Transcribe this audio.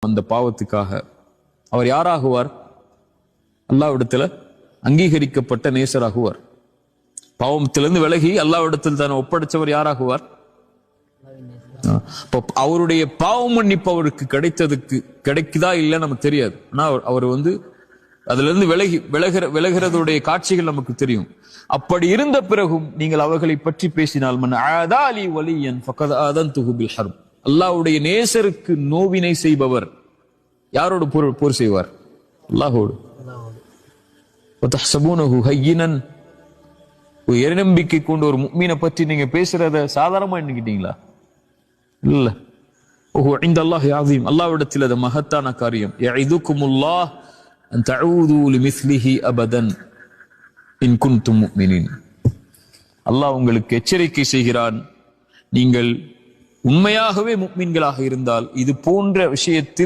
அந்த பாவத்துக்காக. அவர் யாராகுவார்? அல்லாவிடத்துல அங்கீகரிக்கப்பட்ட நேசராகுவார். பாவத்திலிருந்து விலகி அல்லாவிடத்தில் தான் ஒப்படைச்சவர் யாராகுவார்? அவருடைய பாவ மன்னிப்பு அவருக்கு கிடைத்ததுக்கு கிடைக்குதா இல்ல நமக்கு தெரியாது. ஆனா அவர்- அவர் வந்து அதுல இருந்து விலகி விலகிற விலகிறதுடைய காட்சிகள் நமக்கு தெரியும். அப்படி இருந்த பிறகும் நீங்கள் அவர்களை பற்றி பேசினால் மன் அலி வலியன் ஃபகத் அதன் துகுபில் ஹரும் அல்லாவுடைய நேசருக்கு நோவினை செய்பவர். யாரோடு போர் போர் செய்வார்? அல்லாஹோடு ஒரு எரிநம்பிக்கை கொண்டு ஒரு மீனை பற்றி நீங்க பேசுறத சாதாரணமா எண்ணிக்கிட்டீங்களா? இல்ல. ஓஹோ இந்த அல்லாஹ் யாதீம் அல்லாவிடத்தில் அது மகத்தான காரியம். இதுக்குமுல்லாஹ் அபதன். இன் குன்தும் அல்லாஹ் உங்களுக்கு எச்சரிக்கை செய்கிறான். நீங்கள் உண்மையாகவே முக்மீன்களாக இருந்தால் இது போன்ற விஷயத்தில்